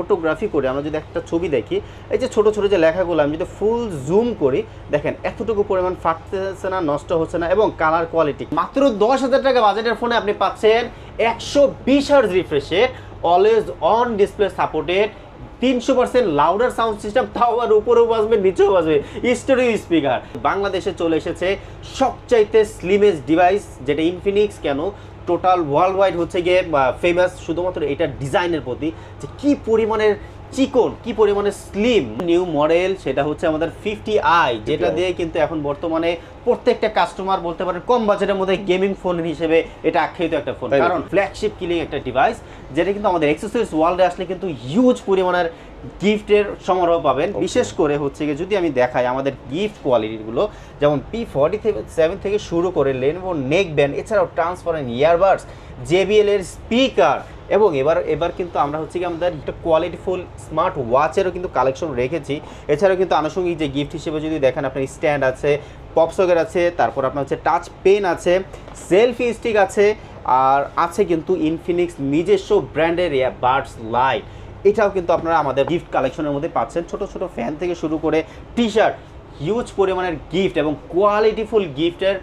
Photography করে আমরা যদি একটা ছবি দেখি, এই যে ছোট ছোট যে লেখাগুলো আমি যদি ফুল জুম করি, দেখেন এতটুকু পরিমাণ ফাটতেছে না, নষ্ট হচ্ছে না এবং কালার কোয়ালিটি মাত্র দশ হাজার টাকা বাজেটের ফোনে আপনি পাচ্ছেন একশো বিশ হার্জ রিফ্রেশে অলওয়েজ অন ডিসপ্লে সাপোর্টেড তিনশো পার্সেন্ট লাউডার সাউন্ড সিস্টেম তাও আবার উপরেও বাজবে, নিচেও বাজবে স্টোরিও স্পিকার বাংলাদেশে চলে এসেছে সবচাইতে স্লিমেস্ট ডিভাইস যেটা ইনফিনিক্স কেন? টোটাল ওয়ার্ল্ড ওয়াইড হচ্ছে গিয়ে ফেমাস শুধুমাত্র এটা ডিজাইনের প্রতি যে কী পরিমাণের চিকন কি পরিমাণে স্লিম নিউ মডেল সেটা হচ্ছে আমাদের ফিফটি আই যেটা দিয়ে কিন্তু এখন বর্তমানে প্রত্যেকটা কাস্টমার বলতে পারেন কম বাজেটের মধ্যে গেমিং ফোন হিসেবে এটা আখ্যায়িত একটা ফোন কারণ ফ্ল্যাগশিপ কিলিং একটা ডিভাইস যেটা কিন্তু আমাদের এক্সেসরিজ ওয়ার্ল্ডে আসলে কিন্তু হিউজ পরিমাণের গিফটের সমারোহ পাবেন। বিশেষ করে হচ্ছে গিয়ে যদি আমি দেখাই আমাদের গিফট কোয়ালিটিগুলো যেমন পি ফর্টি সেভেন থেকে শুরু করে লেনভো নেক ব্যান্ড এছাড়াও ট্রান্সপারেন্ট ইয়ারবাডস জেবিএল এর স্পিকার এবং এবার এবার কিন্তু আমরা হচ্ছে কি আমাদের একটা কোয়ালিটিফুল স্মার্ট ওয়াচেরও কিন্তু কালেকশন রেখেছি। এছাড়াও কিন্তু আনুষঙ্গিক যে গিফট হিসেবে যদি দেখেন, আপনার স্ট্যান্ড আছে পপসকের আছে, তারপর আপনার হচ্ছে টাচ পেন আছে সেলফি স্টিক আছে, আর আছে কিন্তু ইনফিনিক্স নিজস্ব ব্র্যান্ডের বার্ডস লাইট এটাও কিন্তু আপনারা আমাদের গিফট কালেকশনের মধ্যে পাচ্ছেন। ছোট ছোট ফ্যান থেকে শুরু করে টি শার্ট হিউজ পরিমাণের গিফট এবং কোয়ালিটিফুল গিফটের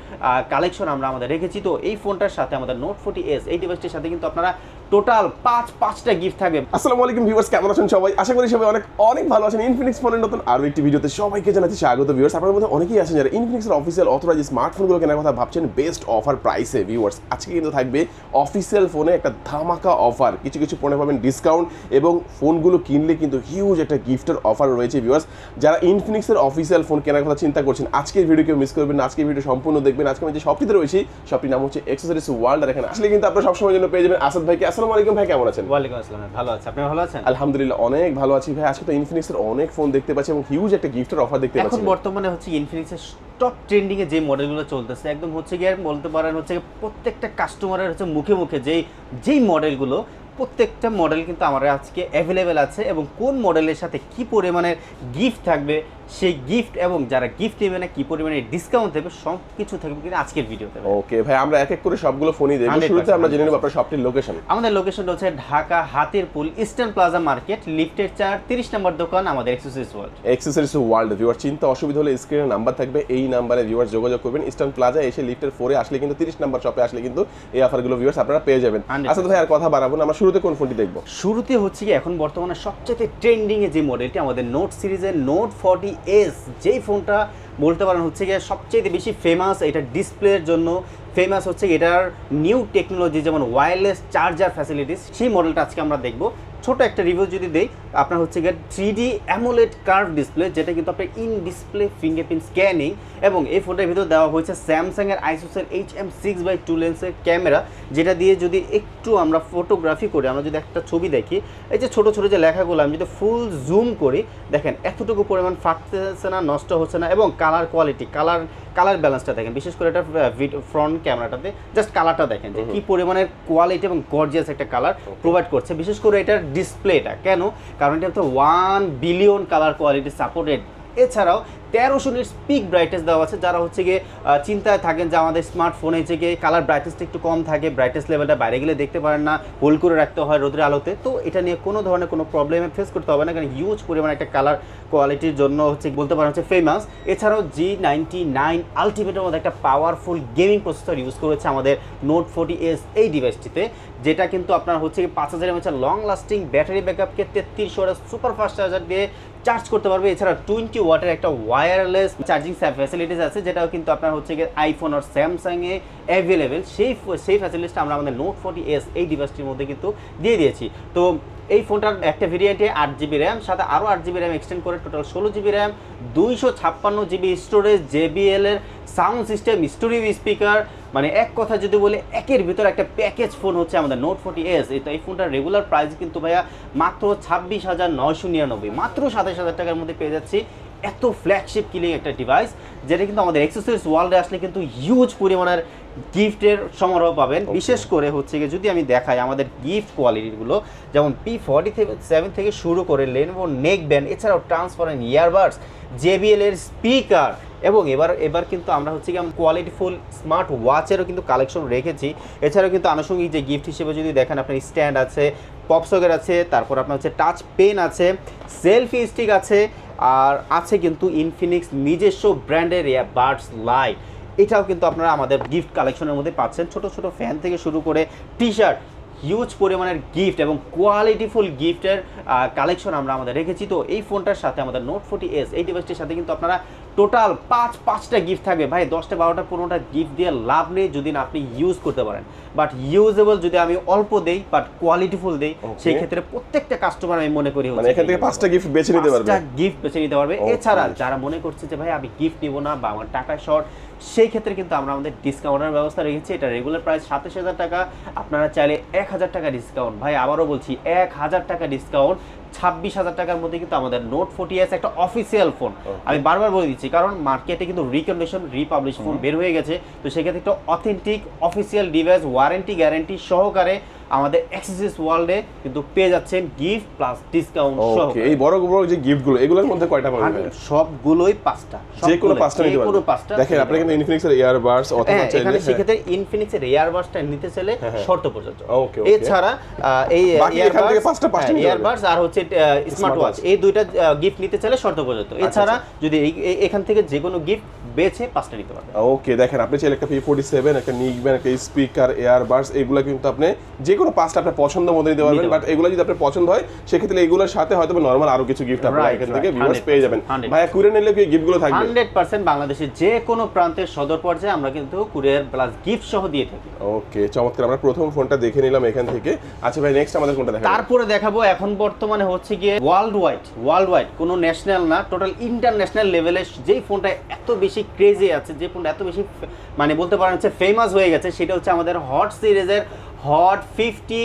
কালেকশন আমরা আমাদের রেখেছি। তো এই ফোনটার সাথে আমাদের নোট ফোর্টি এস এই ডিভাইসটির সাথে কিন্তু আপনারা টোটাল পাঁচ, পাঁচটা গিফট থাকবে। আসসালামু আলাইকুম ভিউয়ার্স কেমন আছেন সবাই? আশা করি সবাই অনেক অনেক ভালো আছেন। ইনফিনিক্স ফোনের নতুন আরও একটি ভিডিওতে সবাইকে জানাচ্ছি স্বাগত ভিউয়ার্স আপনার মধ্যে অনেকেই আছেন যারা ইনফিনিক্সের অফিসিয়াল অথরাইজ স্মার্টফোনগুলো কেনার কথা ভাবছেন বেস্ট অফার প্রাইসে ভিউয়ার্স আজকে কিন্তু থাকবে অফিসিয়াল ফোনে একটা ধামাকা অফার কিছু কিছু ফোনে পাবেন ডিসকাউন্ট এবং ফোনগুলো কিনলে কিন্তু হিউজ একটা গিফটের অফার রয়েছে ভিউয়ার্স যারা ইনফিনিক্সের অফিসিয়াল ফোন কেনার কথা চিন্তা করছেন, আজকের ভিডিও কেউ মিস করবেন আজকের ভিডিও সম্পূর্ণ দেখবেন। আজকে আমি যে শপটিতে রয়েছি শপটির নাম হচ্ছে এক্সেসরিজ ওয়ার্ল্ড এখানে আসলে কিন্তু আপনারা সবসময় জন্য পেয়ে যাবেন আসাদ ভাইকে। আসসালামু আলাইকুম ভাই কেমন আছেন? ওয়ালাইকুম আসসালাম ভালো আছে। আপনি ভালো আছেন? আলহামদুলিল্লাহ অনেক ভালো আছি ভাই। আজকে তো ইনফিনিক্সের অনেক ফোন দেখতে পাচ্ছি এবং হিউজ একটা গিফটের অফার দেখতে এখন পাচ্ছি। বর্তমানে হচ্ছে ইনফিনিক্সের টপ ট্রেন্ডিং এ যে মডেলগুলো চলতেছে একদম হচ্ছে গিয়ে বলতে পারেন হচ্ছে প্রত্যেকটা কাস্টমারের হচ্ছে মুখে মুখে যেই যেই মডেলগুলো প্রত্যেকটা মডেল কিন্তু আমার আজকে অ্যাভেলেবেল আছে এবং কোন মডেলের সাথে কি পরিমাণের গিফট থাকবে সেই গিফট এবং যারা গিফট নেবে না কি পরিমাণে ডিসকাউন্ট দেবে সব কিছু থাকবে কিন্তু আজকের ভিডিওতে। ওকে ভাই আমরা এক এক করে সবগুলো ফোনই 100% শুরুতে আমরা জেনে নেব আপনার শপটির লোকেশন আমাদের লোকেশনটা হচ্ছে Dhaka Hatirpool Eastern Plaza market লিফটের চার তিরিশ নম্বর দোকান আমাদের accessories world accessories world viewer চিন্তা অসুবিধা হলে স্ক্রিনে নাম্বার থাকবে। এই নাম্বারে ভিউয়ার যোগাযোগ করবেন। ইস্টার্ন প্লাজা এসে লিফটের ফোরে আসলে কিন্তু তিরিশ নাম্বার শপে আসলে কিন্তু এই অফারগুলো ভিউয়ার্স আপনারা পেয়ে যাবেন। 100% আচ্ছা ভাই আর কথা বাড়াবো না। আমরা শুরুতে কোন ফোনটি দেখব? শুরুতে হচ্ছে কি এখন বর্তমানে সবচেয়ে ট্রেন্ডিং এ যে মডেলটি আমাদের নোট সিরিজের নোট ফর্টি এস যেই ফোনটা বলতে পারেন হচ্ছে গিয়ে সবচেয়ে বেশি ফেমাস এটা ডিসপ্লের জন্য। ফেমাস হচ্ছে এটার নিউ টেকনোলজি যেমন ওয়্যারলেস চার্জার ফ্যাসিলিটিস সেই মডেলটা আজকে আমরা দেখব। ছোট একটা রিভিউ যদি দেই আপনার হচ্ছে গিয়ে three D AMOLED curve display যেটা কিন্তু আপনার ইন ডিসপ্লে ফিঙ্গারপ্রিন্ট স্ক্যানিং এবং এই ফোনটার ভিতর দেওয়া হয়েছে স্যামসাংয়ের আইসোসের H M six by two লেন্সের ক্যামেরা যেটা দিয়ে যদি একটু আমরা ফটোগ্রাফি করি আমরা যদি একটা ছবি দেখি এই যে ছোটো ছোটো যে লেখাগুলো আমি যদি ফুল জুম করি দেখেন এতটুকু পরিমাণ ফাটতেছে না নষ্ট হচ্ছে না এবং কালার কোয়ালিটি কালার কালার ব্যালেন্সটা দেখেন বিশেষ করে এটা ফ্রন্ট ক্যামেরাটাতে জাস্ট কালারটা দেখেন যে কি পরিমাণের কোয়ালিটি এবং গর্জিয়াস একটা কালার প্রোভাইড করছে। বিশেষ করে এটার ডিসপ্লেটা কেন? কারণ এটা তো one billion colour quality supported এছাড়াও তেরোশো নিট স্পিক ব্রাইটনেস দেওয়া আছে, যারা হচ্ছে গিয়ে চিন্তায় থাকেন যে আমাদের স্মার্টফোনে যে গিয়ে কালার ব্রাইটনেসটা একটু কম থাকে ব্রাইটনেস লেভেলটা বাইরে গেলে দেখতে পারেন না হোল করে রাখতে হয় রোদের আলোতে। তো এটা নিয়ে কোনো ধরনের কোনো প্রবলেমে ফেস করতে হবে না, কারণ হিউজ পরিমাণে একটা কালার কোয়ালিটির জন্য হচ্ছে বলতে পারেন হচ্ছে ফেমাস এছাড়াও জি নাইনটি নাইন আলটিমেটের মধ্যে একটা পাওয়ারফুল গেমিং প্রসেসর ইউজ করেছে আমাদের নোট ফোর্টি এস এই ডিভাইসটিতে যেটা কিন্তু আপনার হচ্ছে পাঁচ হাজার এমএচের লং লাস্টিং ব্যাটারি ব্যাকআপকে তেত্রিশ ওয়াটের সুপার ফাস্ট চার্জার দিয়ে চার্জ করতে পারবে। এছাড়া টোয়েন্টি ওয়াটের একটা ওয়্যারলেস চার্জিং ফ্যাসিলিটিস আছে, যেটাও কিন্তু আপনার হচ্ছে গিয়ে আইফোন আর স্যামসাংয়ে অ্যাভেলেবেল সেই সেই ফ্যাসিলিটিসটা আমরা আমাদের নোট ফোর্টি এস এই ডিভাইসটির মধ্যে কিন্তু দিয়ে দিয়েছি। তো এই ফোনটার একটা ভেরিয়েন্টে আট জিবি র্যাম সাথে আরও আট জিবি র্যাম এক্সটেন্ড করে টোটাল ষোলো জিবি র্যাম দুইশো ছাপ্পান্ন জিবি স্টোরেজ জেবিএল এর সাউন্ড সিস্টেম স্টোরিও স্পিকার মানে এক কথা যদি বলে, একের ভিতর একটা প্যাকেজ ফোন হচ্ছে আমাদের নোট ফোর্টি এস এই তো এই ফোনটার রেগুলার প্রাইস কিন্তু ভাইয়া মাত্র ছাব্বিশ হাজার নয়শো নিরানব্বই, মাত্র সাতাশ হাজার টাকার মধ্যে পেয়ে যাচ্ছি এত ফ্ল্যাগশিপ কিলিং একটা ডিভাইস যেটা কিন্তু আমাদের এক্সেসরিজ ওয়ার্ল্ডে আসলে কিন্তু হিউজ পরিমাণের গিফটের সমারোহ পাবেন। বিশেষ করে হচ্ছে গিয়ে যদি আমি দেখাই আমাদের গিফট কোয়ালিটিগুলো যেমন পি ফর্টি সেভেন থেকে শুরু করে লেনভো নেক ব্যান্ড এছাড়াও ট্রান্সপারেন্ট ইয়ারবাডস জেবিএল এর স্পিকার এবং এবার এবার কিন্তু আমরা হচ্ছে কি কোয়ালিটিফুল স্মার্ট ওয়াচেরও কিন্তু কালেকশন রেখেছি। এছাড়াও কিন্তু আনুষঙ্গিক যে গিফট হিসেবে যদি দেখেন, আপনার স্ট্যান্ড আছে পপ সকেট আছে, তারপর আপনার হচ্ছে টাচ পেন আছে সেলফি স্টিক আছে, আর আছে কিন্তু ইনফিনিক্স নিজস্ব ব্র্যান্ডের বার্ডস লাইট এটাও কিন্তু আপনারা আমাদের গিফট কালেকশনের মধ্যে পাচ্ছেন। ছোট ছোট ফ্যান থেকে শুরু করে টি শার্ট হিউজ পরিমাণের গিফট এবং কোয়ালিটিফুল গিফটের কালেকশন আমরা আমাদের রেখেছি। তো এই ফোনটার সাথে আমাদের নোট ফোর্টি এস এই ডিভাইসটির সাথে কিন্তু আপনারা টোটাল পাঁচ পাঁচটা গিফট থাকবে। ভাই দশটা বারোটা পনেরোটা গিফট দিয়ে লাভ নেই যদি না আপনি ইউজ করতে পারেন। বাট ইউজেবল যদি আমি অল্প দেই বাট কোয়ালিটিফুল দেই. সেই ক্ষেত্রে প্রত্যেকটা কাস্টমার আমি মনে করি মানে এখান থেকে পাঁচটা গিফট বেছে নিতে পারবে। গিফট বেছে নিতে পারবে। এছাড়া যারা মনে করছে যে ভাই আমি গিফট নিব না বা আমার টাকা শর্ট সেই ক্ষেত্রে কিন্তু আমরা আমাদের ডিসকাউন্টের ব্যবস্থা রেখেছি। এটা রেগুলার প্রাইস সাতাশ হাজার টাকা। আপনারা চাইলে এক হাজার টাকা ডিসকাউন্ট ভাই আবারও বলছি এক হাজার টাকা ডিসকাউন্ট ছাব্বিশ হাজার টাকার মধ্যে কিন্তু আমাদের নোট ফোর্টি এস একটা অফিসিয়াল ফোন আমি বারবার বলে দিচ্ছি কারণ মার্কেটে কিন্তু রিকন্ডিশন রিপাবলিশ ফোন বের হয়ে গেছে। তো সেক্ষেত্রে একটা authentic official device warranty guarantee সহকারে আমাদের অ্যাক্সেসরিজ ওয়ার্ল্ডে কিন্তু পেয়ে যাচ্ছেন গিফট প্লাস ডিসকাউন্ট ওকে এই বড় বড় যে গিফটগুলো এগুলোর মধ্যে কয়টা পাবেন সবগুলোই পাঁচটা যে কোনো পাঁচটা নিতে কোনো পারবেন। পাঁচটা দেখেন আপনি কিন্তু পারবেন। ইনফিনিক্সের ইয়ারবাডস অথবা হ্যাঁ চাইলে এখানে। সেক্ষেত্রে ইনফিনিক্সের এয়ারবাসটা নিতে চলে হ্যাঁ। শর্ত পর্যন্ত Okay, okay. এছাড়া এই বাকি এখান থেকে পাঁচটা পাঁচটা নিতে ইয়ারবাডস আর হচ্ছে স্মার্ট ওয়াচ এই দুইটা গিফট নিতে চাইলে শর্ত পর্যন্ত আচ্ছা, এছাড়া যদি এই- এই- এখান থেকে যে কোনো গিফট বেছে পাঁচটা নিতে পারবেন। ওকে দেখেন আপনি চাইলে একটা পি ফোর্টি সেভেন একটা নিকবেন একটা স্পিকার এয়ারবাডস এগুলো কিন্তু আপনি যে কোনো পাঁচটা আপনার পছন্দ মতো নিতে পারবেন বাট এগুলো যদি আপনার পছন্দ হয় সেক্ষেত্রে এগুলোর সাথে হয়তো নর্মাল আরও কিছু গিফট আপনারা এখান থেকে ভিউয়ার্স পেয়ে যাবেন। 100%. ভাইয়া কুড়ে নিলে কি গিফটগুলো থাকবে? হান্ড্রেড পার্সেন্ট বাংলাদেশের যে কোনো প্রান্তের সদর পর্যায়ে আমরা কিন্তু কুরিয়ার প্লাস গিফট সহ দিয়ে থাকি। ওকে চমৎকার। আমরা প্রথম ফোনটা দেখে নিলাম এখান থেকে। আচ্ছা ভাই নেক্সট আমাদের কোনটা দেখাবেন তারপরে দেখাবো এখন বর্তমানে হচ্ছে গিয়ে ওয়ার্ল্ড ওয়াইড ওয়ার্ল্ড ওয়াইড কোনো ন্যাশনাল না টোটাল ইন্টারন্যাশনাল লেভেলে যেই ফোনটা এত বেশি ক্রেজি আছে যে ফোনটা এত বেশি মানে বলতে পারেন হচ্ছে ফেমাস হয়ে গেছে সেটা হচ্ছে আমাদের হট সিরিজের Hot fifty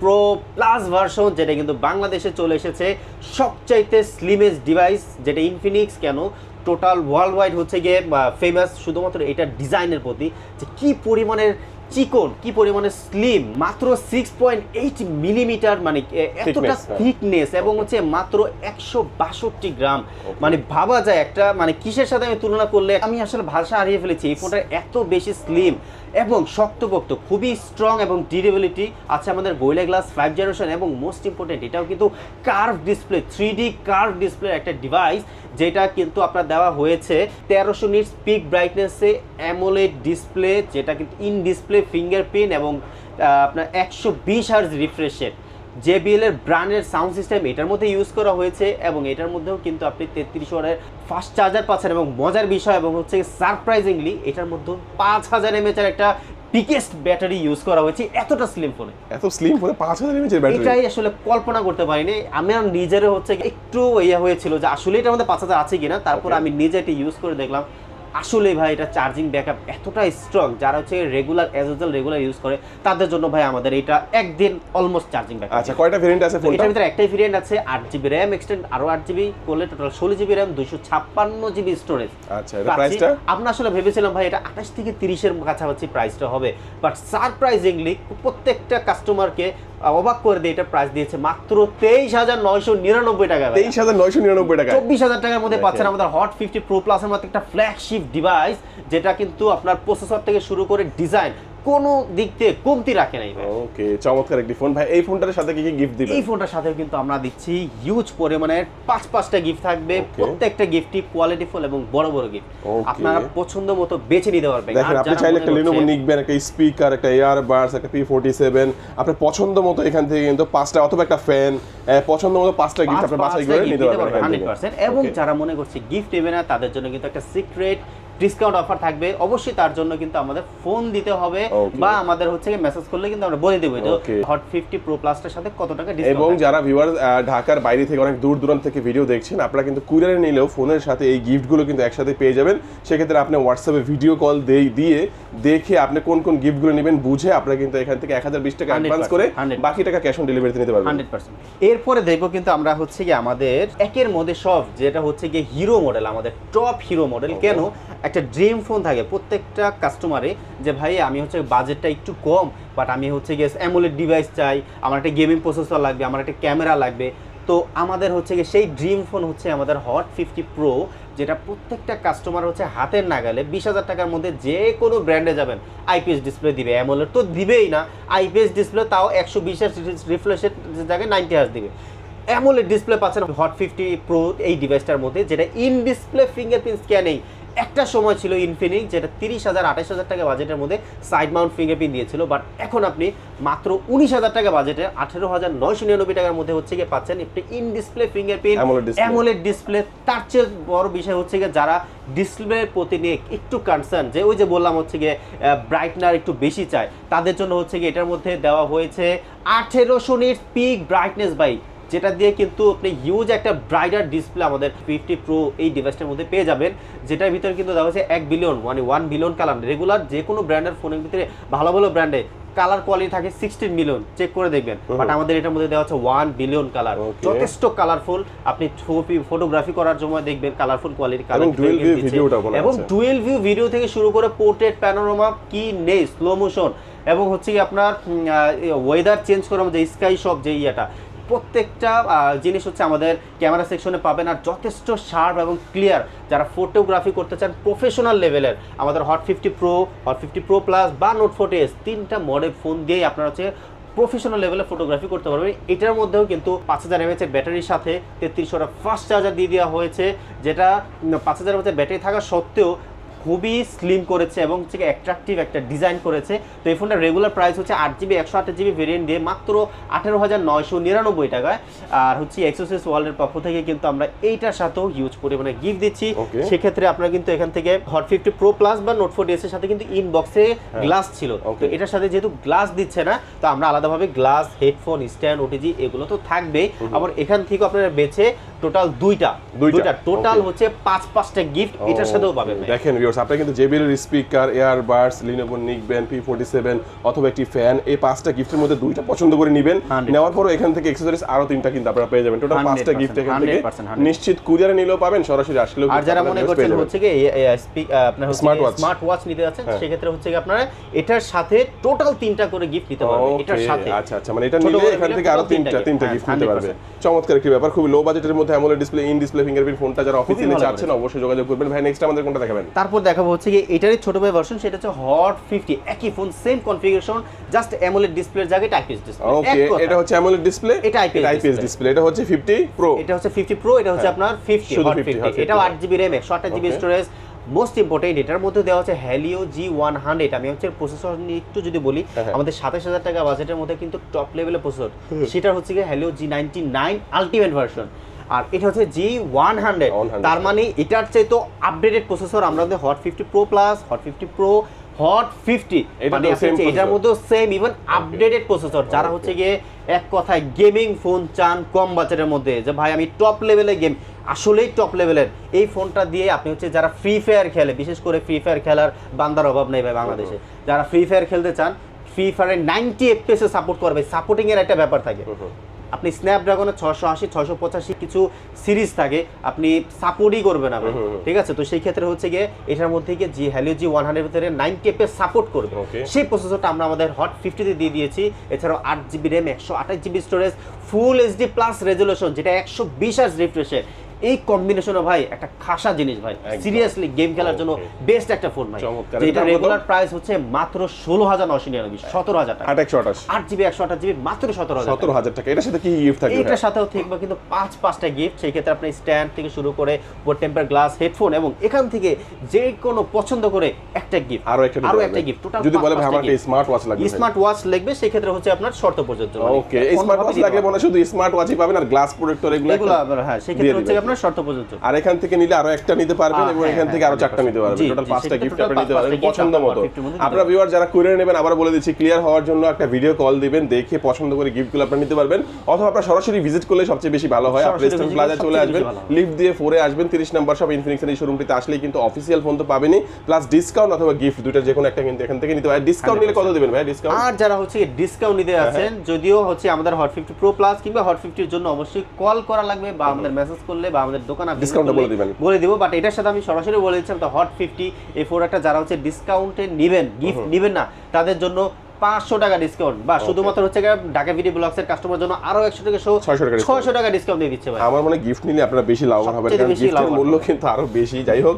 pro plus version যেটা কিন্তু বাংলাদেশে চলে এসেছে। সবচাইতে স্লিমেস্ট ডিভাইস যেটা ইনফিনিক্স কেন? টোটাল ওয়ার্ল্ড ওয়াইড হচ্ছে গিয়ে ফেমাস শুধুমাত্র এটা ডিজাইনের প্রতি। যে কি পরিমাণের চিকন কি পরিমাণে স্লিম মাত্র সিক্স পয়েন্ট এইট মিলিমিটার মানে এতটা Thickness, হ্যাঁ। থিকনেস এবং হচ্ছে মাত্র একশো বাষট্টি গ্রাম। মানে ভাবা যায় একটা মানে কিসের সাথে আমি তুলনা করলে আমি আসলে ভাষা হারিয়ে ফেলেছি এই ফোনটা এত বেশি স্লিম এবং শক্তপোক্ত, খুবই স্ট্রং এবং ডিউরেবিলিটি আছে আমাদের গোয়েলা গ্লাস ফাইভ জেনারেশন এবং মোস্ট ইম্পর্টেন্ট এটাও কিন্তু curve display three D curve display একটা ডিভাইস যেটা কিন্তু আপনার দেওয়া হয়েছে তেরোশো নিট পিক ব্রাইটনেসে অ্যামোলেড ডিসপ্লে যেটা কিন্তু ইন ডিসপ্লে ফিঙ্গারপ্রিন্ট এবং আপনার একশো বিশ হার্জ রিফ্রেশের জেবিএল এর ব্র্যান্ডের সাউন্ড সিস্টেম এটার মধ্যে ইউজ করা হয়েছে এবং এটার মধ্যেও কিন্তু আপনি তেত্রিশ ওয়ারের ফাস্ট চার্জার পাচ্ছেন এবং মজার বিষয় এবং হচ্ছে সারপ্রাইজিংলি এটার মধ্যে পাঁচ হাজার এমএচ এর একটা বিগেস্ট ব্যাটারি ইউজ করা হয়েছে। এতটা স্লিম ফোনে এত স্লিম ফোনে পাঁচ হাজার এমএচের ব্যাটারি এটাই আসলে কল্পনা করতে পারিনি। আমি আর নিজেরও হচ্ছে একটু ইয়ে হয়েছিল যে আসলে এটার মধ্যে পাঁচ হাজার আছে কিনা তারপর আমি নিজে এটা ইউজ করে দেখলাম। আসলে ভাই এটা চার্জিং ব্যাকআপ এতটা স্ট্রং যারা হচ্ছে regular as usual regular use করে তাদের জন্য ভাই আমাদের এটা একদিন অলমোস্ট চার্জিং ব্যাকআপ আচ্ছা কয়টা ভেরিয়েন্ট আছে ফোনটা এটার ভিতরে একটাই ভেরিয়েন্ট আছে আট জিবি র্যাম এক্সটেন্ড আরও আট জিবি করলে টোটাল ষোলো জিবি র্যাম দুইশো ছাপ্পান্ন জিবি স্টোরেজ আচ্ছা প্রাইসটা আমরা আসলে ভেবেছিলাম ভাই এটা আঠাশ থেকে তিরিশের কাছাকাছি প্রাইসটা হবে। বাট সারপ্রাইজিংলি প্রত্যেকটা কাস্টমারকে অবাক করে দিয়ে এটা প্রাইস দিয়েছে মাত্র তেইশ হাজার নয়শো নিরানব্বই টাকা তেইশ হাজার নয়শো নিরানব্বই টাকা। চব্বিশ হাজার টাকার মধ্যে পাচ্ছেন আমাদের হট ফিফটি প্রো প্লাসের মতো একটা ফ্ল্যাগশিপ ডিভাইস যেটা কিন্তু আপনার প্রসেসর থেকে শুরু করে ডিজাইন কোনো দিক থেকে কমতি রাখে নাই ওকে চমৎকার একটি ফোন ভাই এই ফোনটার সাথে কি কি গিফট দিবেন? এই ফোনটার সাথে কিন্তু আমরা দিচ্ছি হিউজ পরিমাণের পাঁচ পাঁচটা গিফট থাকবে। প্রত্যেকটা গিফটই কোয়ালিটিফুল এবং বড় বড় গিফট. আপনারা পছন্দ মতো বেছে নিতে পারবেন। দেখেন আপনি চাইলে একটা করছে- নিকবেন একটা স্পিকার একটা এয়ারবাডস একটা পি ফোর্টি সেভেন আপনার পছন্দ মতো এখান থেকে কিন্তু পাঁচটা অথবা একটা ফ্যান পছন্দ মতো পাঁচটা গিফট আপনি বাছাই করে নিতে পারবেন। পারবেন এখান থেকে। 100% এবং যারা মনে করছে গিফট নেবে না তাদের জন্য কিন্তু একটা সিক্রেট ডিসকাউন্ট অফার থাকবে। অবশ্যই তার জন্য কিন্তু আমাদের ফোন দিতে হবে বা আমাদের হচ্ছে মেসেজ করলে কিন্তু আমরা বলে দেবো এটা হট ফিফটি প্রো প্লাসটার সাথে কত টাকা এবং যারা ভিউয়ার ঢাকার বাইরে থেকে অনেক দূর দূরান্ত থেকে ভিডিও দেখছেন আপনারা কিন্তু কুরিয়ারে নিলেও ফোনের সাথে এই গিফটগুলো কিন্তু একসাথে পেয়ে যাবেন। সেক্ষেত্রে আপনি হোয়াটসঅ্যাপে ভিডিও কল দিয়ে দেখে আপনি কোন কোন গিফটগুলো নেবেন বুঝে আপনারা কিন্তু এখান থেকে এক হাজার বিশ টাকা 100% অ্যাডভান্স করে বাকি টাকা ক্যাশ অন ডেলিভারিতে নিতে পারবেন। হান্ড্রেড পার্সেন্ট এরপরে দেখব কিন্তু আমরা হচ্ছে কি আমাদের একের মধ্যে সব যেটা হচ্ছে গিয়ে হিরো মডেল আমাদের টপ হিরো মডেল কেন? একটা ড্রিম ফোন থাকে প্রত্যেকটা কাস্টমারে যে, ভাই, আমি হচ্ছে বাজেটটা একটু কম বাট আমি হচ্ছে গিয়ে অ্যামোলেড ডিভাইস চাই, আমার একটা গেমিং প্রসেসর লাগবে, আমার একটা ক্যামেরা লাগবে। তো আমাদের হচ্ছে গিয়ে সেই ড্রিম ফোন হচ্ছে আমাদের হট ফিফটি প্রো যেটা প্রত্যেকটা কাস্টমার হচ্ছে হাতের নাগালে বিশ হাজার টাকার মধ্যে যে কোনো ব্র্যান্ডে যাবেন আইপিএস ডিসপ্লে দিবে অ্যামোলেড তো দিবেই না আইপিএস ডিসপ্লে তাও একশো বিশ রিফ্রেশের জায়গায় নাইনটি হার্স দিবে। অ্যামোলেড ডিসপ্লে পাচ্ছেন হট ফিফটি প্রো এই ডিভাইসটার মধ্যে, যেটা ইন ডিসপ্লে ফিঙ্গারপ্রিন্ট স্ক্যানেই একটা সময় ছিল ইনফিনিক্স যেটা তিরিশ হাজার আঠাশ হাজার টাকা বাজেটের মধ্যে সাইড মাউন্ট ফিঙ্গারপ্রিন্ট দিয়েছিল বাট এখন আপনি মাত্র উনিশ হাজার টাকা বাজেটে আঠেরো হাজার নয়শো নিরানব্বই টাকার মধ্যে হচ্ছে গিয়ে পাচ্ছেন একটি in display fingerprint. AMOLED display তার চেয়ে বড় বিষয় হচ্ছে গিয়ে যারা ডিসপ্লের প্রতি নিয়ে একটু কনসার্ন যে ওই যে বললাম হচ্ছে গিয়ে ব্রাইটনার একটু বেশি চায় তাদের জন্য হচ্ছে গিয়ে এটার মধ্যে দেওয়া হয়েছে আঠেরোশো নিট পিক ব্রাইটনেস বাই যেটা দিয়ে কিন্তু আপনি হিউজ একটা ব্রাইটার ডিসপ্লে আমাদের ফিফটি প্রো এই ডিভাইসটার মধ্যে পেয়ে যাবেন যেটার ভিতরে কিন্তু দেওয়া হয়েছে এক বিলিয়ন মানে ওয়ান বিলিয়ন কালার রেগুলার যে কোনো ব্র্যান্ডের ফোনের ভিতরে ভালো ভালো ব্র্যান্ডে কালার কোয়ালিটি থাকে সিক্সটিন মিলিয়ন চেক করে দেখবেন। বাট আমাদের এটার মধ্যে দেওয়া হচ্ছে ওয়ান বিলিয়ন কালার যথেষ্ট কালারফুল আপনি ছবি ফটোগ্রাফি করার সময় দেখবেন কালারফুল কোয়ালিটি এবং। ডুয়েল ভিউ ভিডিও থেকে শুরু করে পোর্ট্রেট প্যানোরামা কি নেই স্লো মোশন এবং হচ্ছে আপনার ওয়েদার চেঞ্জ করার মধ্যে স্কাই শপ যে ইয়েটা। প্রত্যেকটা জিনিস হচ্ছে আমাদের ক্যামেরা সেকশনে পাবেন আর যথেষ্ট শার্প এবং ক্লিয়ার যারা ফটোগ্রাফি করতে চান প্রফেশনাল লেভেলের আমাদের Hot fifty pro Hot fifty pro plus বা নোট ফোর্টি এস তিনটা মডেল ফোন দিয়েই আপনারা হচ্ছে প্রফেশনাল লেভেলে ফটোগ্রাফি করতে পারবেন। এটার মধ্যেও কিন্তু পাঁচ হাজার এমএচের ব্যাটারির সাথে তেত্রিশশোটা ফাস্ট চার্জার দিয়ে দেওয়া হয়েছে, যেটা পাঁচ হাজার এমএচের ব্যাটারি থাকা সত্ত্বেও খুবই স্লিম করেছে এবং হচ্ছে অ্যাট্রাকটিভ একটা ডিজাইন করেছে। তো এই ফোনটার রেগুলার প্রাইস হচ্ছে আট জিবি একশো আঠাশ জিবি ভেরিয়েন্ট দিয়ে মাত্র আঠেরো হাজার নয়শো নিরানব্বই টাকায়। আর হচ্ছে এক্সোসিস ওয়ার্ল্ডের পক্ষ থেকে কিন্তু আমরা এইটার সাথেও হিউজ পরিমাণে গিফট দিচ্ছি। সেক্ষেত্রে আপনারা কিন্তু এখান থেকে হট ফিফটি প্রো প্লাস বা নোট ফোর এর সাথে কিন্তু ইনবক্সে গ্লাস ছিল। তো এটার সাথে যেহেতু গ্লাস দিচ্ছে না তো আমরা আলাদাভাবে গ্লাস হেডফোন স্ট্যান্ড ওটিজি এগুলো তো থাকবেই। আবার এখান থেকে আপনারা বেছে টোটাল দুইটা দুইটা, দুইটা টোটাল হচ্ছে পাঁচ পাঁচটা গিফট এটার সাথেও পাবেন দেখেন ভিউয়ার্স আপনি কিন্তু JBL speaker earbuds Lenovo neckband P forty seven অথবা একটি ফ্যান এই পাঁচটা গিফটের মধ্যে দুইটা পছন্দ করে নেবেন। নেওয়ার পরও এখান থেকে এক্সেসরিজ আরও তিনটা কিন্তু আপনারা পেয়ে যাবেন। টোটাল পাঁচটা গিফট এখান থেকে 100% 100% নিশ্চিত কুরিয়ারে নিলেও পাবেন সরাসরি আসলেও আর যারা মনে করছেন হচ্ছে কি আপনার Smart watch। স্মার্ট ওয়াচ নিতে যাচ্ছেন হ্যাঁ। সেক্ষেত্রে হচ্ছে কি আপনারা এটার সাথে টোটাল তিনটা করে গিফট নিতে পারবেন এটার সাথে। আচ্ছা আচ্ছা মানে এটা নিলে এখান থেকে আরও তিনটা তিনটা হ্যাঁ, গিফট নিতে পারবে। চমৎকার একটি ব্যাপার খুবই লো বাজেটের মধ্যে AMOLED display in display fingerprint ফোনটা যারা অফিসিয়ালি ভালো চাচ্ছেন অবশ্যই যোগাযোগ করবেন। ভাই নেক্সট আমাদের কোনটা দেখাবেন? তারপর দেখাবো হচ্ছে কি এটারই ছোট ভাই ভার্সন সেটা হচ্ছে হট ফিফটি একই phone same configuration just AMOLED ডিসপ্লের জায়গায় টাইপিস ডিসপ্লে ওকে এটা হচ্ছে অ্যামোলেড ডিসপ্লে এটা আইপিএস ডিসপ্লে এটা হচ্ছে 50 প্রো এটা হচ্ছে ফিফটি প্রো এটা হচ্ছে আপনার ফিফটি শুধু হট 50, ফিফটি 50 এটাও আট জিবি র্যাম একশো আঠাশ জিবি স্টোরেজ মোস্ট ইম্পর্টেন্ট এটার মধ্যে দেওয়া হচ্ছে হ্যালিও জি ওয়ান হান্ড্রেড আমি হচ্ছে প্রসেসর নিয়ে একটু যদি বলি হ্যাঁ, হ্যাঁ। আমাদের সাতাশ হাজার টাকা বাজেটের মধ্যে কিন্তু টপ লেভেলের প্রসেসর সেটা হচ্ছে গিয়ে Helio G ninety nine ultimate version আর এটা হচ্ছে জি ওয়ান হান্ড্রেড তার মানে এটার চেয়ে তো আপডেটেড প্রসেসর আমরা Hot fifty pro plus Hot fifty pro Hot fifty মানে এটার processor। মধ্যে সেম ইভেন আপডেটেড প্রসেসর যারা হচ্ছে গিয়ে এক কথায় গেমিং ফোন চান কম বাজেটের মধ্যে যে ভাই আমি টপ লেভেলের গেম আসলেই টপ লেভেলের এই ফোনটা দিয়ে আপনি হচ্ছে যারা ফ্রি ফায়ার খেলে বিশেষ করে ফ্রি ফায়ার খেলার বান্দার অভাব নেই ভাই বাংলাদেশে যারা ফ্রি ফায়ার খেলতে চান ফ্রি ফায়ারের নাইনটি এফপিএসে সাপোর্ট করবে সাপোর্টিংয়ের একটা ব্যাপার থাকে। আপনি স্ন্যাপড্রাগনের ছশো আশি ছশো পঁচাশি কিছু সিরিজ থাকে আপনি সাপোর্টই করবে না ঠিক আছে? তো সেই ক্ষেত্রে হচ্ছে গিয়ে এটার মধ্যে গিয়ে G Helio G one hundred ভিতরে নাইন কেপে সাপোর্ট করবে। সেই প্রসেসরটা আমরা আমাদের হট ফিফটিতে দিয়ে দিয়েছি। এছাড়াও আট জিবি র্যাম একশো আঠাশ GB storage full HD plus resolution যেটা একশো বিশ আজ রিফ্রেশে এই কম্বিনেশনে ভাই একটা খাসা জিনিস ভাই। সিরিয়াসলি গেম খেলার জন্য বেস্ট একটা ফোন ভাই। যেটা রেগুলার প্রাইস হচ্ছে মাত্র ষোলো হাজার নশো নিরানব্বই সতেরো হাজার টাকা একশো আঠাশ। আট জিবি একশো আঠাশ জিবি মাত্র সতেরো হাজার সতেরো হাজার টাকা। এটার সাথে কি গিফট থাকবে এইটার সাথেও থাকবে কিন্তু পাঁচ পাঁচটা গিফট সেই ক্ষেত্রে আপনি স্ট্যান্ড থেকে শুরু করে বোর্ড টেম্পার গ্লাস হেডফোন এবং এখান থেকে যে কোনো পছন্দ করে একটা গিফট আরও একটা আরও একটা গিফট টোটাল যদি বলে ভাই আমার একটা স্মার্ট ওয়াচ লাগবে স্মার্ট ওয়াচ লাগবে সেই ক্ষেত্রে হচ্ছে আপনার শর্ত প্রযোজ্য। মানে ওকে স্মার্ট ওয়াচ লাগলে মনে শুধু স্মার্ট ওয়াচই পাবেন আর গ্লাস প্রোটেক্টর এগুলো এগুলো হ্যাঁ সেই ক্ষেত্রে হচ্ছে আপনার আপনার শর্ত প্রযোজ্য আর এখান থেকে নিলে আরও একটা নিতে পারবেন এবং হ্যাঁ, এখান থেকে হ্যাঁ, আরও চারটা নিতে পারবেন। টোটাল পাঁচটা গিফট আপনি নিতে পারবেন পছন্দ মতো। 50 আপনারা ভিউয়ার যারা কুরিয়ার নেবেন আবার বলে দিচ্ছি ক্লিয়ার হওয়ার জন্য একটা ভিডিও কল দিবেন দেখে পছন্দ করে গিফটগুলো আপনারা নিতে পারবেন। অথবা আপনারা সরাসরি ভিজিট করলে সবচেয়ে বেশি ভালো হয়। আপনি ইস্টার্ন প্লাজা চলে আসবেন হয়। লিফট দিয়ে ফোরে আসবেন 30 নাম্বার সব ইনফিনিক্সের এই শোরুমটিতে আসলেই কিন্তু অফিসিয়াল ফোন তো পাবেনই প্লাস ডিসকাউন্ট অথবা গিফট দুটো যে কোনো একটা কিন্তু এখান থেকে নিতে পারেন। ডিসকাউন্ট নিলে কত দিবেন ভাই ডিসকাউন্ট আর যারা হচ্ছে ডিসকাউন্ট নিতে হ্যাঁ, আছেন যদিও হচ্ছে আমাদের হট ফিফটি প্রো প্লাস কিংবা হট ফিফটির জন্য অবশ্যই কল করা লাগবে বা আমাদের মেসেজ করলে বা আমাদের দোকানে Discount-টা বলে দিবেন। বলে দিব বাট এটার সাথে আমি সরাসরি বলে দিচ্ছি তো হট ফিফটি এই প্রোডাক্টটা যারা হচ্ছে ডিসকাউন্টে নেবেন গিফট নেবেন না তাদের জন্য পাঁচশো টাকা ডিসকাউন্ট বা শুধুমাত্র হচ্ছে ঢাকা ভিডি ব্লগসের কাস্টমার জন্য আরও একশো টাকা সহ 600 টাকা discount। ছয়শো টাকা ডিসকাউন্ট দিয়ে দিচ্ছে ভাই। আমার মনে গিফট নিলে আপনারা বেশি লাভবান হবেন কারণ গিফটের মূল্য কিন্তু আরও বেশি। যাই হোক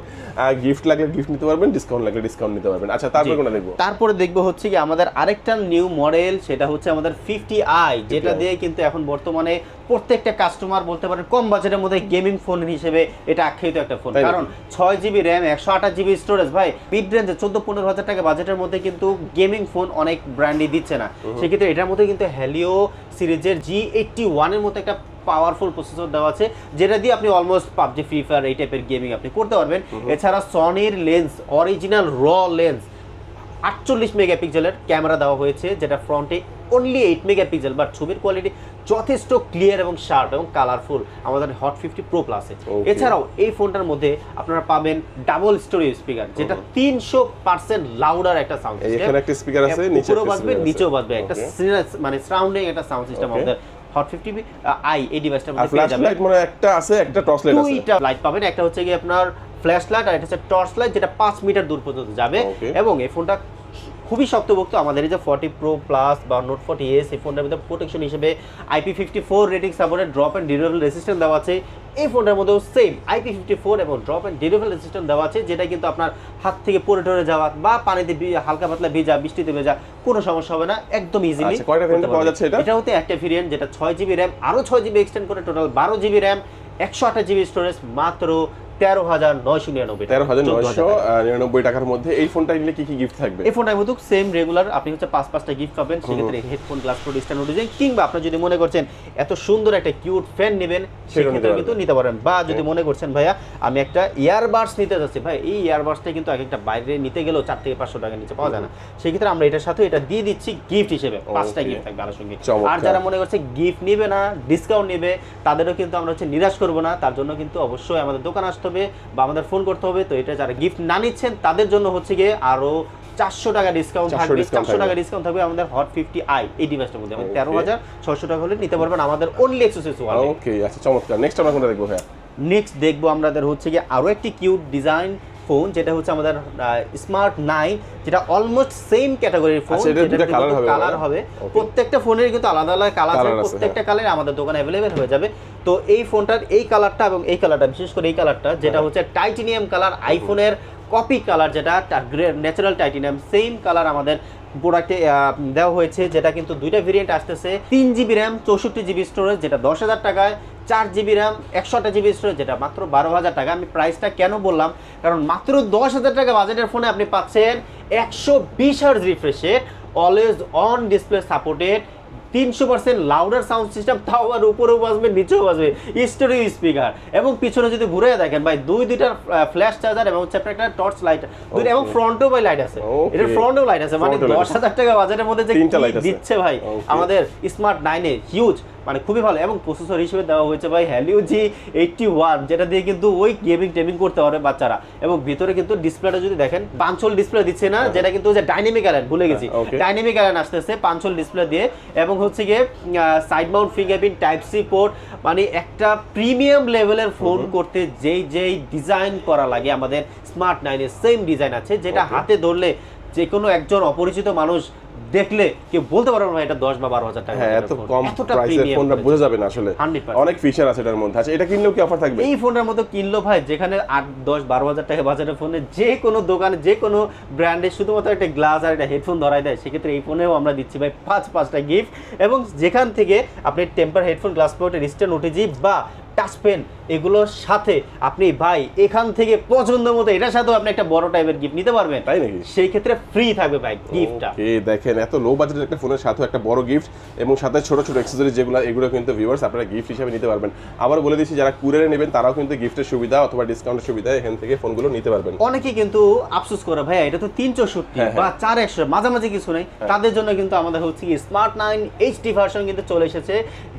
গিফট লাগলে গিফট নিতে পারবেন ডিসকাউন্ট লাগলে ডিসকাউন্ট নিতে পারবেন। আচ্ছা তারপরে কোনটা দেখব? তারপরে দেখব হচ্ছে কি আমাদের আরেকটা নিউ মডেল সেটা হচ্ছে আমাদের ফিফটি আই যেটা দিয়ে কিন্তু এখন বর্তমানে প্রত্যেকটা কাস্টমার বলতে পারেন কম বাজেটের মধ্যে গেমিং ফোন হিসেবে এটা আখ্যায়িত একটা ফোন কারণ ছয় জিবি র্যাম একশো আঠাশ জিবি স্টোরেজ ভাই মিড রেঞ্জে চোদ্দ পনেরো হাজার টাকা বাজেটের মধ্যে কিন্তু গেমিং ফোন অনেক ব্র্যান্ডই দিচ্ছে না। সেক্ষেত্রে এটার মধ্যে কিন্তু হ্যালিও সিরিজের জি এইটটি ওয়ানের মতো একটা পাওয়ারফুল প্রসেসর দেওয়া আছে যেটা দিয়ে আপনি অলমোস্ট পাবজি ফ্রি ফায়ার এই টাইপের গেমিং আপনি করতে পারবেন। এছাড়া সনির লেন্স অরিজিনাল র লেন্স আটচল্লিশ মেগাপিক্সেলের ক্যামেরা দেওয়া হয়েছে যেটা ফ্রন্টে অনলি এইট মেগাপিক্সেল বাট ছবির কোয়ালিটি যথেষ্ট ক্লিয়ার এবং শার্প এবং কালারফুল আমাদের হট ফিফটি প্রো প্লাসে. এছাড়াও এই ফোনটার মধ্যে আপনারা পাবেন ডাবল স্টোরি স্পিকার যেটা তিনশো পার্সেন্ট লাউডার একটা সাউন্ড এখানে একটা স্পিকার আছে নিচে উপরেও বাজবে নিচেও বাজবে। একটা মানে সারাউন্ডিং একটা সাউন্ড সিস্টেম আমাদের হট ফিফটি আই এই মধ্যে পেয়ে যাবেন। লাইট মানে একটা আছে একটা টর্চ লাইট আছে। দুইটা লাইট পাবেন একটা হচ্ছে কি আপনার ফ্ল্যাশ লাইট আর একটা হচ্ছে টর্চ লাইট যেটা পাঁচ মিটার দূর পর্যন্ত যাবে। এবং এই ফোনটা খুবই শক্তভক্ত। আমাদের এই যে ফর্টি প্রো প্লাস বা নোট ফর্টি এস এই ফোনটার মধ্যে প্রোটেকশন হিসেবে IP fifty four rating supported drop and durable resistant দেওয়া আছে। এই ফোনটার মধ্যেও সেম আইপি ফিফটি ফোর এবং ড্রপ অ্যান্ড ডিউরেবল রেসিস্ট্যান্ট দেওয়া আছে যেটা কিন্তু আপনার হাত থেকে পড়ে টরে যাওয়া বা পানিতে হালকা পাতলা ভেজা বৃষ্টিতে ভেজা কোনো সমস্যা হবে না একদম ইজিলি আচ্ছা, পাওয়া যাচ্ছে? এটা? হতে একটা ভেরিয়েন্ট যেটা ছয় জিবি র্যাম আরও ছয় জিবি এক্সটেন্ড করে টোটাল বারো জিবি র্যাম একশো আঠাশ জিবি স্টোরেজ মাত্র তেরো হাজার নয়শো নিরানব্বই তেরো হাজার নয়শো নিরানব্বই টাকার মধ্যে এই ফোনটা নিলে কি কি গিফট থাকবে? এই ফোনটার মতো সেম রেগুলার আপনি হচ্ছে পাঁচ পাঁচটা গিফট পাবেন। সেক্ষেত্রে হেডফোন গ্লাস প্রো ডিস্টান ডিজাইন কিংবা আপনি যদি মনে করছেন এত সুন্দর একটা কিউট ফ্যান নেবেন সেক্ষেত্রে কিন্তু নিতে পারেন বা যদি মনে করছেন ভাইয়া আমি একটা ইয়ারবাডস নিতে যাচ্ছি। ভাই এই ইয়ারবাডসটা কিন্তু এক একটা বাইরে নিতে গেলেও চার থেকে পাঁচশো টাকা নিচে পাওয়া যায় না। সেক্ষেত্রে আমরা এটার সাথে এটা দিয়ে দিচ্ছি গিফট হিসেবে। পাঁচটা গিফট থাকবে আলোর সঙ্গে। আর যারা মনে করছে গিফট নিবে না ডিসকাউন্ট নেবে তাদেরও কিন্তু আমরা হচ্ছে নিরাশ করব না। তার জন্য কিন্তু অবশ্যই আমাদের দোকান আসতে হবে বা আমাদের ফোন করতে হবে তো এটা যারা গিফট না নিচ্ছেন তাদের জন্য হচ্ছে গিয়ে আরও চারশো টাকা ডিসকাউন্ট থাকবে চারশো টাকা। ডিসকাউন্ট থাকবে আমাদের হট ফিফটি আই এই ডিভাইসটার মধ্যে Okay. তেরো হাজার ছশো টাকা হলে নিতে পারবেন আমাদের অনলি এক্সেসরিজ ওকে আচ্ছা চমৎকার নেক্সট আমরা কোনটা দেখব হ্যাঁ নেক্সট দেখব আমাদের হচ্ছে গিয়ে আরও একটি কিউট ডিজাইন ফোন যেটা হচ্ছে আমাদের স্মার্ট নাই যেটা অলমোস্ট সেম ক্যাটাগরির ফোন কালার হবে প্রত্যেকটা ফোনের কিন্তু আলাদা আলাদা কালার আছে প্রত্যেকটা কালার আমাদের দোকানে অ্যাভেলেবেল হয়ে যাবে। তো এই ফোনটার এই কালারটা এবং এই কালারটা বিশেষ করে এই কালারটা যেটা হ্যাঁ। হচ্ছে টাইটেনিয়াম কালার আইফোনের কপি কালার যেটা ন্যাচারাল টাইটেনিয়াম সেম কালার আমাদের প্রোডাক্টে দেওয়া হয়েছে, যেটা কিন্তু দুইটা ভেরিয়েন্ট আসতেছে। তিন জিবি র্যাম চৌষট্টি জিবি স্টোরেজ যেটা দশ হাজার টাকায়, চার জিবি র্যাম একশোটা জিবি স্টোরেজ যেটা মাত্র বারো হাজার টাকা। আমি প্রাইসটা কেন বললাম? কারণ মাত্র দশ হাজার টাকা বাজেটের ফোনে আপনি পাচ্ছেন একশো বিশ হার্জ রিফ্রেশের অলওয়েজ অন ডিসপ্লে সাপোর্টেড তিনশো পার্সেন্ট লাউডার সাউন্ড সিস্টেম তাও আবার উপরেও বাজবে নিচেও বাজবে। স্টোরিও স্পিকার এবং পিছনে যদি ঘুরে দেখেন ভাই দুই দুইটা ফ্ল্যাশ চার্জার এবং হচ্ছে একটা টর্চ লাইট দুইটা এবং ফ্রন্টও ভাই লাইট আছে। এটা ফ্রন্টেও লাইট আছে। মানে দশ হাজার টাকা বাজারের মধ্যে যে। দিচ্ছে ভাই আমাদের স্মার্ট নাইনে হিউজ মানে খুবই ভালো এবং প্রসেসর হিসেবে দেওয়া হয়েছে ভাই হ্যালিও জি এইটটি ওয়ান যেটা দিয়ে কিন্তু ওই গেমিং টেমিং করতে পারে বাচ্চারা। এবং ভিতরে কিন্তু ডিসপ্লেটা যদি দেখেন পাঁচল ডিসপ্লে দিচ্ছে না যেটা কিন্তু যে ডাইনামিক অ্যালেন ভুলে গেছি. ডাইনামিক অ্যালেন আসতেছে পাঁচল ডিসপ্লে দিয়ে এবং হচ্ছে গিয়ে side mount fingerprint type C port মানে একটা প্রিমিয়াম লেভেলের ফোন করতে যেই যেই ডিজাইন করা লাগে আমাদের স্মার্ট নাইনের সেম ডিজাইন আছে যেটা হাতে ধরলে যে কোনো একজন অপরিচিত মানুষ দেখলে কেউ বলতে পারবে না এটা দশ বা বারো হাজার টাকা হ্যাঁ এত কম এতটা প্রাইসের ফোনটা। বোঝা যাবে না আসলে। অনেক ফিচার আছে এটার মধ্যে। আচ্ছা এটা কিনলেও কি অফার থাকবে? এই ফোনের মতো কিনলো ভাই যেখানে আট দশ বারো হাজার টাকা বাজারের ফোনে যে কোনো দোকানে যে কোনো ব্র্যান্ডের শুধুমাত্র একটা গ্লাস আর একটা হেডফোন ধরাই দেয় সেক্ষেত্রে এই ফোনেও আমরা দিচ্ছি ভাই পাঁচ পাঁচটা গিফট এবং যেখান থেকে আপনি টেম্পার হেডফোন গ্লাস পোর্টের স্ট্যান্ড ওটিজি বা টাচ পেন এগুলোর সাথে আপনি ভাই এখান থেকে পছন্দ মতো এটার সাথেও আপনি একটা বড় টাইপের গিফট নিতে পারবেন। তাই নাকি? সেই ক্ষেত্রে ফ্রি থাকবে ভাই গিফটটা ওকে দেখেন এত লো বাজেটের একটা ফোনের সাথেও একটা বড় গিফট এবং সাথে ছোট ছোট অ্যাক্সেসরি যেগুলো এগুলো কিন্তু ভিউয়ার্স আপনারা গিফট হিসেবে নিতে পারবেন। আবার বলে দিচ্ছি যারা কুরিয়ারে নেবেন তারাও কিন্তু গিফটের সুবিধা অথবা ডিসকাউন্টের সুবিধা এখান থেকে ফোনগুলো নিতে পারবেন। অনেকে কিন্তু আফসোস করে ভাইয়া এটা তো তিন চৌষট্টি হ্যাঁ, বা চার একশো মাঝামাঝি কিছু নেই। তাদের জন্য কিন্তু আমাদের হচ্ছে কি স্মার্ট নাইন এইচডি ভার্সন কিন্তু চলে এসেছে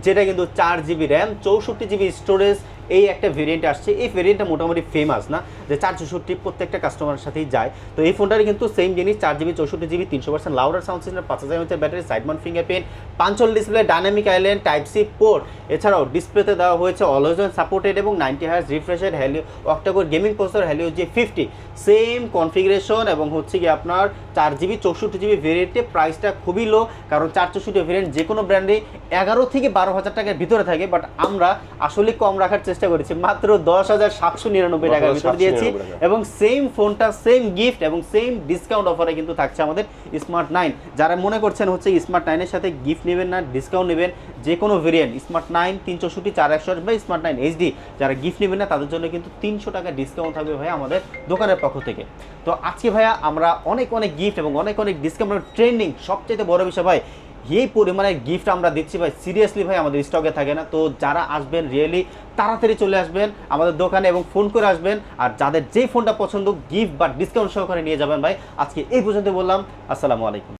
যেটা কিন্তু চার জিবি র্যাম চৌষট্টি জিবি স্টোরেজ এই একটা ভেরিয়েন্ট আসছে। এই ভেরিয়েন্টটা মোটামুটি ফেমাস না? যে চার চৌষট্টি প্রত্যেকটা কাস্টমারের সাথেই যায়। তো এই ফোনটার কিন্তু সেম জিনিস চার জিবি চৌষট্টি জিবি তিনশো পার্সেন্ট লাউডার সাউন্ড সিস্টেম পাঁচ হাজার হচ্ছে battery side mount fingerprint punch hole display dynamic island type C port এছাড়াও ডিসপ্লেতে দেওয়া হয়েছে অলওয়েজন সাপোর্টেড এবং ninety hertz refreshed Helio octacore gaming processor Helio G fifty same configuration এবং হচ্ছে কি আপনার চার জিবি চৌষট্টি জিবি ভেরিয়েন্টে প্রাইসটা খুবই লো কারণ চার চৌষট্টি ভেরিয়েন্ট যে কোনো ব্র্যান্ডে এগারো থেকে বারো হাজার টাকার ভিতরে থাকে বাট আমরা আসলে কম রাখার চেষ্টা করেছি মাত্র দশ হাজার সাতশো নিরানব্বই টাকার ভিতরে দিয়েছি। 10,799 টাকা। এবং সেম ফোনটা সেম গিফট এবং সেম ডিসকাউন্ট অফারে কিন্তু থাকছে আমাদের স্মার্ট নাইন যারা মনে করছেন হচ্ছে স্মার্ট নাইনের সাথে গিফট নেবেন না ডিসকাউন্ট নেবেন যে কোনো ভেরিয়েন্ট স্মার্ট নাইন তিন চৌষট্টি চার একশো বা স্মার্ট নাইন এইচডি যারা গিফট নেবেন না তাদের জন্য কিন্তু তিনশো টাকা ডিসকাউন্ট থাকবে ভাই আমাদের দোকানের পক্ষ থেকে। তো আজকে ভাইয়া আমরা অনেক অনেক গিফট এবং অনেক অনেক ডিসকাউন্ট ট্রেন্ডিং সবচেয়ে বড় বিষয় ভাই এই পরিমাণে গিফট আমরা দিচ্ছি ভাই সিরিয়াসলি ভাই আমাদের স্টকে থাকে না। তো যারা আসবেন রিয়েলি তাড়াতাড়ি চলে আসবেন আমাদের দোকানে এবং ফোন করে আসবেন। আর যাদের যেই ফোনটা পছন্দ গিফট বা ডিসকাউন্ট সহকারে নিয়ে যাবেন ভাই। আজকে এই পর্যন্ত বললাম, আসসালামু আলাইকুম।